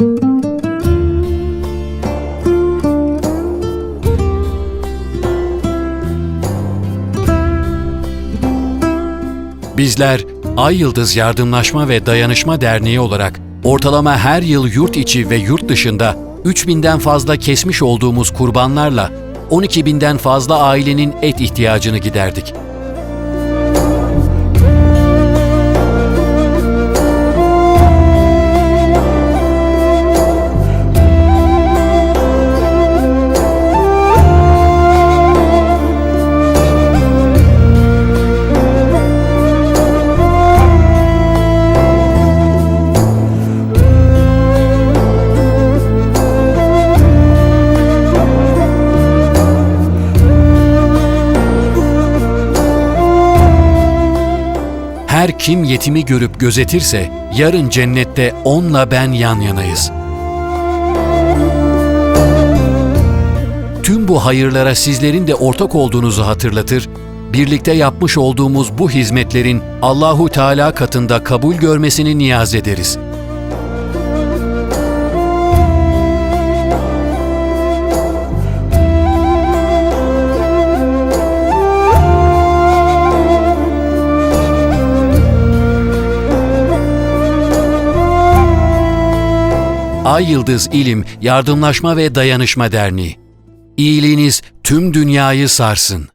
Bizler Ay Yıldız Yardımlaşma ve Dayanışma Derneği olarak ortalama her yıl yurt içi ve yurt dışında 3000'den fazla kesmiş olduğumuz kurbanlarla 12.000'den fazla ailenin et ihtiyacını giderdik. Her kim yetimi görüp gözetirse yarın cennette onunla ben yan yanayız. Tüm bu hayırlara sizlerin de ortak olduğunuzu hatırlatır, birlikte yapmış olduğumuz bu hizmetlerin Allahu Teala katında kabul görmesini niyaz ederiz. Ay Yıldız İlim, Yardımlaşma ve Dayanışma Derneği. İyiliğiniz tüm dünyayı sarsın.